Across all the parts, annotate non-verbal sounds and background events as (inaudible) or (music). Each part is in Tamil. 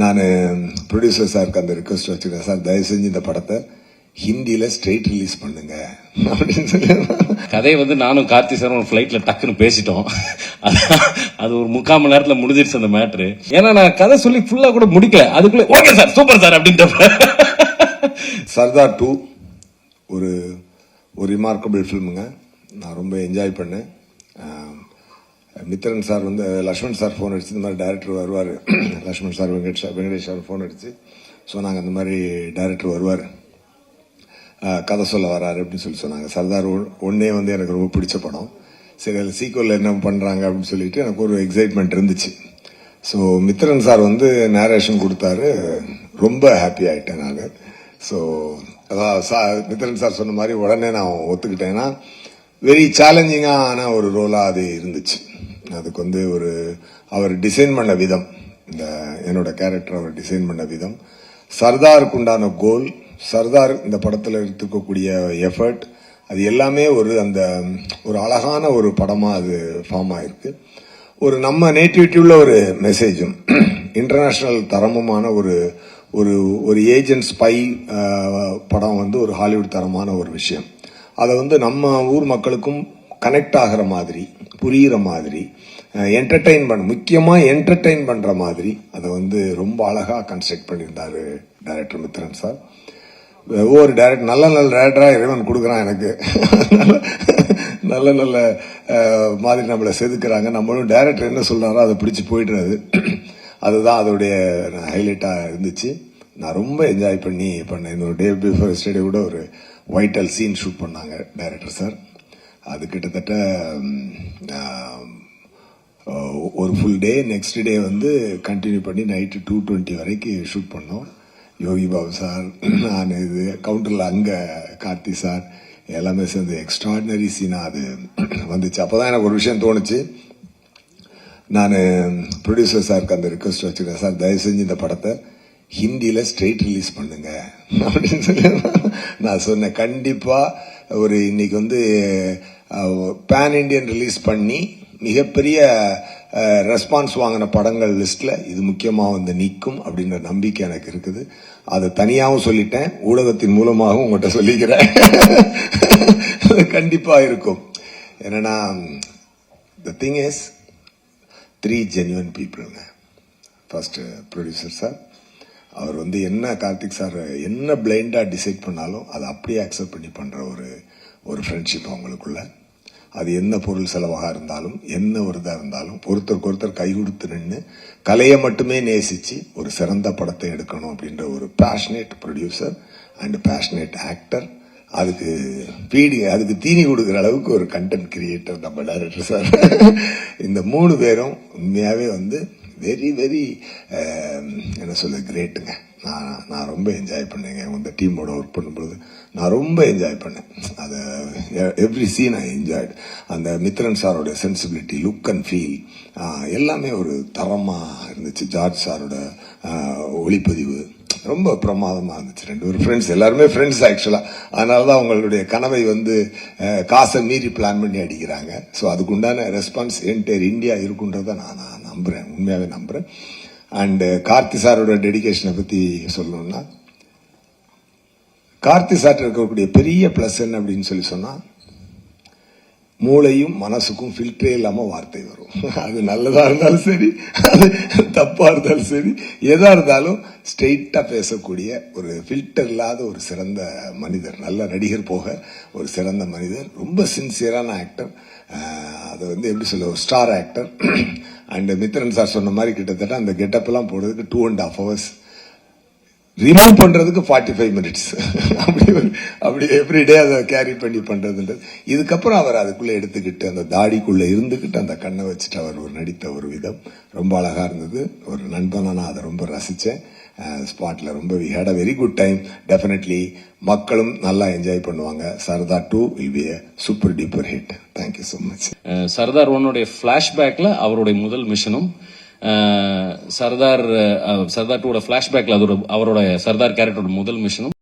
நான் ப்ரொடியூசர் சாருக்கு அந்த ரிக்வஸ்ட் வச்சுருக்கேன் சார் தயவு செஞ்சு இந்த படத்தை ஹிந்தியில் ஸ்ட்ரெயிட் ரிலீஸ் பண்ணுங்க. அப்படின்னு சொல்லி. கதையை வந்து நானும் கார்த்தி சாரும் ஒரு ஃபிளைட்ல டக்குன்னு பேசிட்டோம். அது ஒரு முக்கால் மணி நேரத்துல முடிஞ்சிருச்சு அந்த மேட்ரு ஏன்னா நான் கதை சொல்லி ஃபுல்லா கூட முடிக்கல. அதுக்குள்ள ஓகே சார் சூப்பர் சார் அப்படின்ட்டு சர்தார் டூ ஒரு ஒரு ரிமார்க்கபிள் ஃபில்முங்க நான் ரொம்ப என்ஜாய் பண்ணேன். மித்திரன் சார் வந்து லக்ஷ்மண் சார் ஃபோன் அடிச்சு இந்த மாதிரி டேரக்டர் வருவார். (clears throat) Lakshman sir Venkatesh sir Venkatesh sir phone அடிச்சு. சொன்னாங்க அந்த மாதிரி டேரக்டர் வருவார். கதை சொல்ல வராரு அப்படின்னு சொல்லி சொன்னாங்க. சர்தார் ஒன்னே வந்து எனக்கு ரொம்ப பிடிச்ச படம். சரி அதில் சீக்குவலில் என்ன பண்ணுறாங்க அப்படின்னு சொல்லிட்டு எனக்கு ஒரு எக்ஸைட்மெண்ட் இருந்துச்சு. ஸோ மித்திரன் சார் வந்து நேரேஷன் கொடுத்தாரு. ரொம்ப ஹாப்பி ஆகிட்டேன் நான். ஸோ அதான் சா மித்திரன் சார் சொன்ன மாதிரி உடனே நான் ஒத்துக்கிட்டேன்னா வெரி சேலஞ்சிங்கான ஒரு ரோலாக அது இருந்துச்சு. அதுக்கு வந்து ஒரு அவர் டிசைன் பண்ண விதம் இந்த என்னோட கேரக்டர் அவர் டிசைன் பண்ண விதம். சர்தாருக்கு உண்டான கோல் சர்தார் இந்த படத்தில் எடுத்துக்கக்கூடிய எஃபர்ட் அது எல்லாமே ஒரு அந்த ஒரு அழகான ஒரு படமாக அது ஃபார்ம் ஆயிருக்கு. ஒரு நம்ம நேட்டிவிட்டியுள்ள ஒரு மெசேஜும் இன்டர்நேஷ்னல் தரமுமான ஒரு ஒரு ஒரு ஏஜென்ட் ஸ்பை படம் வந்து ஒரு ஹாலிவுட் தரமான ஒரு விஷயம். அதை வந்து நம்ம ஊர் மக்களுக்கும் கனெக்ட் ஆகிற மாதிரி புரிகிற மாதிரி என்டர்டெயின் பண்ண முக்கியமாக என்டர்டெயின் பண்ணுற மாதிரி அதை வந்து ரொம்ப அழகாக கன்ஸ்ட்ரக்ட் பண்ணியிருந்தார் டைரக்டர் மித்ரன் சார் ஒவ்வொரு டேரக்ட் நல்ல நல்ல டேரக்டராக இறைவன் கொடுக்குறான் எனக்கு. நல்ல நல்ல மாதிரி நம்மளை செதுக்குறாங்க. நம்மளும் டேரக்டர் என்ன சொல்கிறாரோ அதை பிடிச்சி போயிடுறது. அதுதான் அதோடைய ஹைலைட்டாக இருந்துச்சு. நான் ரொம்ப என்ஜாய் பண்ணி பண்ணேன். இன்னொரு டே பிஃபோர் எஸ்டே கூட ஒரு வைட்டல் சீன் ஷூட் பண்ணாங்க டைரக்டர் சார் அது கிட்டத்தட்ட ஒரு ஃபுல் டே நெக்ஸ்ட் டே வந்து கண்டினியூ பண்ணி நைட்டு டூ டுவெண்ட்டி வரைக்கும் ஷூட் பண்ணோம். யோகி பாபு சார் நான் இது கவுண்டரில் அங்கே கார்த்தி சார் எல்லாமே சேர்ந்து எக்ஸ்ட்ராடினரி சீனாக அது வந்துச்சு. அப்போ தான் எனக்கு ஒரு விஷயம் தோணுச்சு. நான் ப்ரொடியூசர் சாருக்கு அந்த ரிக்வஸ்ட் வச்சுருக்கேன் சார் தயவு செஞ்சு இந்த படத்தை ஹிந்தியில் ஸ்ட்ரெயிட் ரிலீஸ் பண்ணுங்க. அப்படின்னு சொல்லி நான் சொன்னேன். கண்டிப்பாக ஒரு இன்னைக்கு வந்து பேன் இண்டியன் ரிலீஸ் பண்ணி மிகப்பெரிய ரெஸ்பான்ஸ் வாங்கின படங்கள் லிஸ்ட்டில் இது முக்கியமாக வந்து நிற்கும் அப்படின்ற நம்பிக்கை எனக்கு இருக்குது. அதை தனியாகவும் சொல்லிட்டேன். ஊடகத்தின் மூலமாகவும் உங்கள்கிட்ட சொல்லிக்கிறேன். (laughs) கண்டிப்பாக இருக்கும். என்னன்னா the thing is three genuine பீப்புளுங்க first producer sir அவர் வந்து என்ன கார்த்திக் சார் என்ன பிளைண்டாக டிசைட் பண்ணாலும் அதை அப்படியே அக்செப்ட் பண்ணி பண்ணுற ஒரு ஒரு ஃப்ரெண்ட்ஷிப் அவங்களுக்குள்ள. அது என்ன பொருள் செலவாக இருந்தாலும் என்ன ஒரு இதாக இருந்தாலும் ஒருத்தருக்கு ஒருத்தர் கை கொடுத்து நின்று கலையை மட்டுமே நேசித்து ஒரு சிறந்த படத்தை எடுக்கணும் அப்படின்ற ஒரு passionate producer and passionate actor அதுக்கு பீடி அதுக்கு தீனி கொடுக்குற அளவுக்கு ஒரு கண்டென்ட் கிரியேட்டர் நம்ம டைரக்டர் சார் இந்த மூணு பேரும் உண்மையாகவே வந்து வெரி வெரி um, என்ன சொல்ல கிரேட்டுங்க நான் நான் ரொம்ப என்ஜாய் பண்ணேங்க. உங்கள் டீமோட ஒர்க் பண்ணும்பொழுது நான் ரொம்ப என்ஜாய் பண்ணேன். அதை எவ்ரி சீன் ஐ என்ஜாய்டு அந்த மித்ரன் சாரோட சென்சிபிலிட்டி லுக் அண்ட் ஃபீல் எல்லாமே ஒரு தரமாக இருந்துச்சு. ஜார்ஜ் சாரோட ஒளிப்பதிவு. ரொம்ப பிரமாதமாக இருந்துச்சு. ரெண்டு ஒரு ஃப்ரெண்ட்ஸ் எல்லாருமே ஃப்ரெண்ட்ஸ் ஆக்சுவலாக அதனால தான் அவங்களுடைய கனவை வந்து காசை மீறி பிளான் பண்ணி அடிக்கிறாங்க. ஸோ அதுக்குண்டான ரெஸ்பான்ஸ் என்டையர் இந்தியா இருக்குன்றதை நான் நான் நம்புகிறேன் உண்மையாகவே நம்புகிறேன் அண்டு கார்த்தி சாரோட டெடிகேஷனை பற்றி சொல்லணும்னா கார்த்தி சார்ட்ட இருக்கக்கூடிய பெரிய ப்ளஸ் என்ன அப்படின்னு சொல்லி சொன்னால் மூளையும் மனசுக்கும் ஃபில்டரே இல்லாமல் வார்த்தை வரும். அது நல்லதாக இருந்தாலும் சரி அது தப்பாக இருந்தாலும் சரி எதாக இருந்தாலும் ஸ்ட்ரெயிட்டாக பேசக்கூடிய ஒரு ஃபில்டர் இல்லாத ஒரு சிறந்த மனிதர் நல்ல நடிகர் போக ஒரு சிறந்த மனிதர் ரொம்ப சின்சியரான ஆக்டர் அது வந்து எப்படி சொல்ல ஒரு star actor and Mithran sir சொன்ன மாதிரி கிட்டத்தட்ட அந்த கெட்டப்லாம் போடுறதுக்கு two and half hours remove பண்றதுக்கு ஃபார்ட்டி ஃபைவ் மினிட்ஸ் அப்படி அப்படி எவ்ரிடே அதை கேரி பண்ணி பண்றதுன்றது. இதுக்கப்புறம் அவர் அதுக்குள்ளே எடுத்துக்கிட்டு அந்த தாடிக்குள்ளே இருந்துக்கிட்டு அந்த கண்ணை வச்சுட்டு அவர் ஒரு நடித்த ஒரு விதம். ரொம்ப அழகா இருந்தது. ஒரு நண்பனாக நான் அதை ரொம்ப ரசித்தேன் ஸ்பாட்டில் ரொம்ப we had a very good time definitely மக்களும் நல்லா என்ஜாய் பண்ணுவாங்க. Sardar two will be super duper hit thank you so much Sardar ஒன்னுடைய ஃப்ளாஷ்பேக்கில் அவருடைய முதல் மிஷனும் சர்தார் சர்தார் டூட பிளாஷ்பேக்ல அதோட அவரோட சர்தார் கேரக்டரோட முதல் மிஷனும்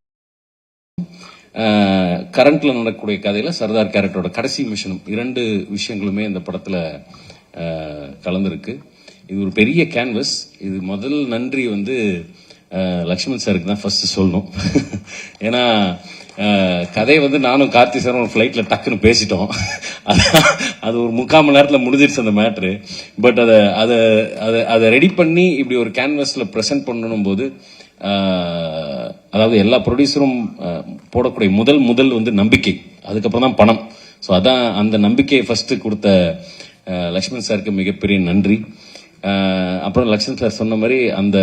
கரண்ட்ல நடக்கக்கூடிய கதையில சர்தார் கேரக்டரோட கடைசி மிஷனும் இரண்டு விஷயங்களுமே இந்த படத்துல கலந்துருக்கு கலந்திருக்கு. இது ஒரு பெரிய கேன்வஸ் இது முதல் நன்றி வந்து லக்ஷ்மண் சாருக்கு தான் ஃபர்ஸ்ட் சொல்லணும். (laughs) ஏன்னா கதை கதையை வந்து நானும் கார்த்தி சாரும் ஒரு ஃப்ளைட்டில் டக்குன்னு பேசிட்டோம். (laughs) அது ஒரு முக்கால் மணி நேரத்தில் முடிஞ்சிருச்சு அந்த மேட்ரு பட் அதை அதை அதை அதை ரெடி பண்ணி இப்படி ஒரு கேன்வஸில் ப்ரெசென்ட் பண்ணணும் போது அதாவது எல்லா ப்ரொடியூசரும் போடக்கூடிய முதல் முதல் வந்து நம்பிக்கை. அதுக்கப்புறம் தான் பணம். ஸோ அதான் அந்த நம்பிக்கையை ஃபஸ்ட்டு கொடுத்த லக்ஷ்மண் சாருக்கு மிகப்பெரிய நன்றி. அப்புறம் லக்ஷ்மண் சார் சொன்ன மாதிரி அந்த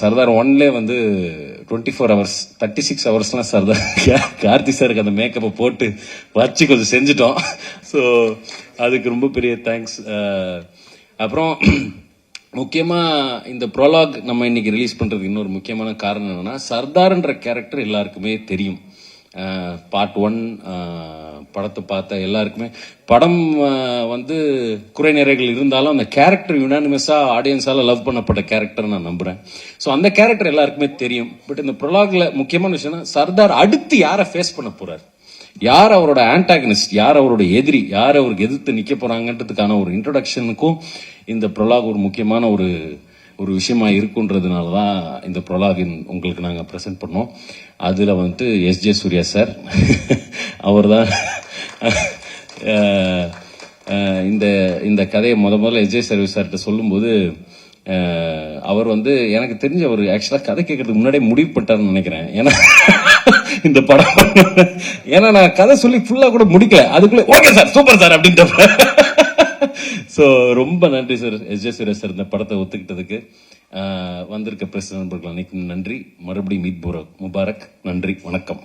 சர்தார் ஒன்லே வந்து twenty four hours thirty six ஹவர்ஸ்லாம் Sardar Karthi சாருக்கு அந்த மேக்கப்பை போட்டு வச்சு கொஞ்சம் செஞ்சுட்டோம். ஸோ அதுக்கு ரொம்ப பெரிய தேங்க்ஸ் அப்புறம் முக்கியமாக இந்த ப்ரோலாக் நம்ம இன்னைக்கு ரிலீஸ் பண்ணுறதுக்கு இன்னொரு முக்கியமான காரணம் என்னென்னா சர்தார்ன்ற கேரக்டர் எல்லாருக்குமே தெரியும். பார்ட் ஒன் படத்தை பார்த்த எல்லாருக்குமே. படம் வந்து குறை நிறைகள் இருந்தாலும் அந்த கேரக்டர் யுனானிமஸாக ஆடியன்ஸால் லவ் பண்ணப்பட்ட கேரக்டர் நான் நம்புகிறேன் ஸோ அந்த கேரக்டர் எல்லாருக்குமே தெரியும். பட் இந்த ப்ரொலாகில் முக்கியமான விஷயம்னா சர்தார் அடுத்து யாரை ஃபேஸ் பண்ண போகிறார் யார் அவரோட ஆன்டாகனிஸ்ட் யார் அவரோட எதிரி? யார் அவருக்கு எதிர்த்து நிற்க போகிறாங்கன்றதுக்கான ஒரு இன்ட்ரடக்ஷனுக்கும் இந்த ப்ரொலாக் ஒரு முக்கியமான ஒரு ஒரு விஷயமா இருக்குன்றதுனால தான் இந்த ப்ரொலாகின் உங்களுக்கு நாங்கள் ப்ரெசென்ட் பண்ணோம். அதில் வந்துட்டு எஸ் ஜே சூர்யா சார் அவர் தான் இந்த இந்த கதையை முத முதல்ல எஸ் ஜே சர்வீஸ் சார்கிட்ட சொல்லும்போது அவர் வந்து எனக்கு தெரிஞ்ச அவர் ஆக்சுவலாக கதை கேட்கறதுக்கு முன்னாடியே முடிவு பண்ணிட்டாருன்னு நினைக்கிறேன். ஏன்னா இந்த படம் ஏன்னா நான் கதை சொல்லி ஃபுல்லாக கூட முடிக்கல. அதுக்குள்ளே ஓகே சார் சூப்பர் சார் அப்படின்ட்டு (laughs) ஸோ ரொம்ப நன்றி sir S J Suresh sir இந்த படத்தை ஒத்துக்கிட்டதுக்கு. ஆஹ் வந்திருக்க பிரஸ் நண்பர்கள் அனைக்கும் நன்றி. மறுபடியும் மீட் முபாரக். நன்றி. வணக்கம்.